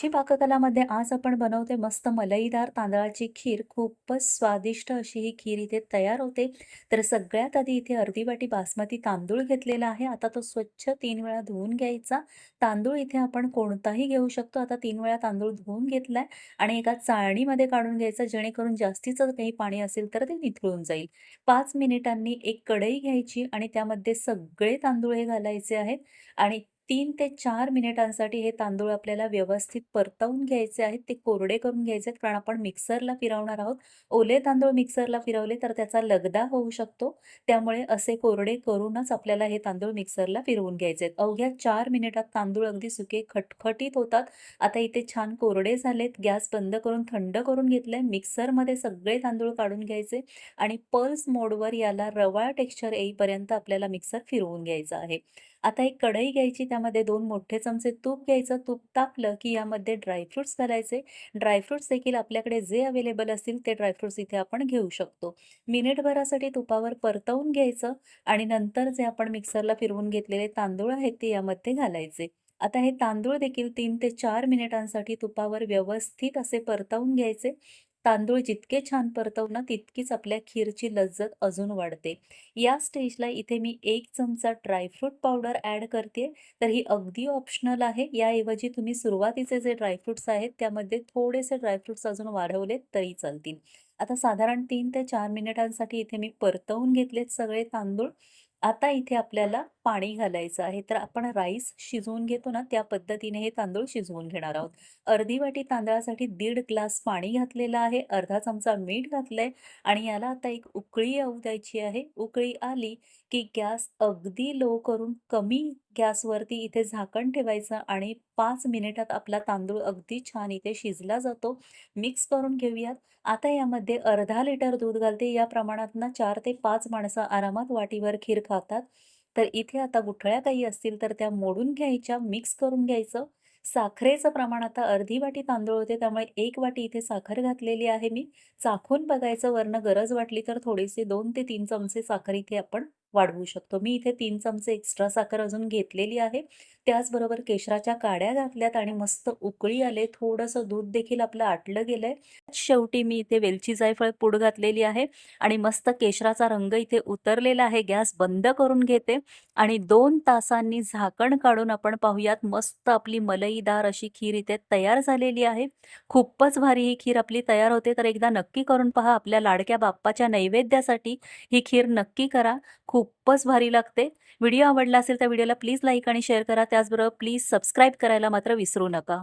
ची पाककलामध्ये आज आपण बनवते मस्त मलईदार तांदळाची खीर. खूपच स्वादिष्ट अशी ही खीर इथे तयार होते. तर सगळ्यात आधी इथे अर्धी वाटी बासमती तांदूळ घेतलेला आहे. आता तो स्वच्छ तीन वेळा धुवून घ्यायचा. तांदूळ इथे आपण कोणताही घेऊ शकतो. आता तीन वेळा तांदूळ धुवून घेतलाय आणि एका चाळणीमध्ये काढून घ्यायचा जेणेकरून जास्तीचं काही पाणी असेल तर ते निथळून जाईल. पाच मिनिटांनी एक कढई घ्यायची आणि त्यामध्ये सगळे तांदूळ हे घालायचे आहेत आणि तीन ते चार मिनिटांसाठी हे तांदूळ आपल्याला व्यवस्थित परतवून घ्यायचे आहेत. ते कोरडे करून घ्यायचे आहेत कारण आपण मिक्सरला फिरवणार आहोत. ओले तांदूळ मिक्सरला फिरवले तर त्याचा लगदा होऊ शकतो. त्यामुळे असे कोरडे करूनच आपल्याला हे तांदूळ मिक्सरला फिरवून घ्यायचे आहेत. अवघ्या चार मिनिटात तांदूळ अगदी सुके खटखटीत होतात. आता इथे छान कोरडे झालेत. गॅस बंद करून थंड करून घेतलंय. मिक्सरमध्ये सगळे तांदूळ काढून घ्यायचे आणि पल्स मोडवर याला रवाळ टेक्स्चर येईपर्यंत आपल्याला मिक्सर फिरवून घ्यायचा आहे. आता एक कढई घ्यायची त्यामध्ये दोन मोठे चमचे तूप घ्यायचं. तूप तापलं की यामध्ये ड्रायफ्रुट्स घालायचे. ड्रायफ्रुट्स देखील आपल्याकडे जे अवेलेबल असतील ते ड्रायफ्रुट्स इथे आपण घेऊ शकतो. मिनिटभरासाठी तुपावर परतवून घ्यायचं आणि नंतर जे आपण मिक्सरला फिरवून घेतलेले तांदूळ आहेत ते यामध्ये घालायचे. आता हे तांदूळ देखील तीन ते चार मिनिटांसाठी तुपावर व्यवस्थित असे परतवून घ्यायचे. तांदूळ जितके छान परतव ना तितकीच आपल्या खीरची लज्जत अजून वाढते. या स्टेजला इथे मी एक चमचा ड्रायफ्रूट पावडर ॲड करते तर ही अगदी ऑप्शनल आहे. याऐवजी तुम्ही सुरुवातीचे जे ड्रायफ्रुट्स आहेत त्यामध्ये थोडेसे ड्रायफ्रुट्स अजून वाढवलेत तरी चालतील. आता साधारण तीन ते चार मिनिटांसाठी इथे मी परतवून घेतलेत सगळे तांदूळ. आता इथे आपल्याला पाणी घालायचं आहे. तर आपण राईस शिजवून घेतो ना त्या पद्धतीने हे तांदूळ शिजवून घेणार आहोत. अर्धी वाटी तांदळासाठी दीड ग्लास पाणी घातलेलं आहे. अर्धा चमचा मीठ घातलंय आणि याला आता एक उकळी येऊ द्यायची आहे. उकळी आली की गॅस अगदी लो करून कमी गॅसवरती इथे झाकण ठेवायचं आणि पाच मिनिटात आपला तांदूळ अगदी छान इथे शिजला जातो. मिक्स करून घेऊयात. आता यामध्ये अर्धा लिटर दूध घालते. या प्रमाणात ना चार ते पाच माणसं आरामात वाटीवर खीर खातात. तर इथे आता गुठळ्या काही असतील तर त्या मोडून घ्यायच्या, मिक्स करून घ्यायचं. साखरेचं प्रमाण आता अर्धी वाटी तांदूळ होते त्यामुळे एक वाटी इथे साखर घातलेली आहे मी. चाखून बघायचं वरनं गरज वाटली तर थोडेसे दोन ते तीन चमचे साखर इथे आपण वाढवू शकतो. मी इथे तीन चमचे एक्स्ट्रा साखर अजून घेतलेली आहे. त्याचबरोबर केशराच्या काड्या घातल्यात आणि मस्त उकळी आले. थोडंसं दूध देखील आपलं आटलं गेलंय. शेवटी मी इथे वेलची जायफळ पूड घातलेली आहे आणि मस्त केशराचा रंग इथे उतरलेला आहे. गॅस बंद करून घेते आणि दोन तासांनी झाकण काढून आपण पाहूयात मस्त आपली मलईदार अशी खीर इथे तयार झालेली आहे. खूपच भारी ही खीर आपली तयार होते. तर एकदा नक्की करून पहा. आपल्या लाडक्या बाप्पाच्या नैवेद्यासाठी ही खीर नक्की करा. खूप खूपच भारी लागते. व्हिडिओ आवडला असेल तर व्हिडिओला प्लीज लाईक आणि शेअर करा. त्याचबरोबर प्लीज सबस्क्राईब करायला मात्र विसरू नका.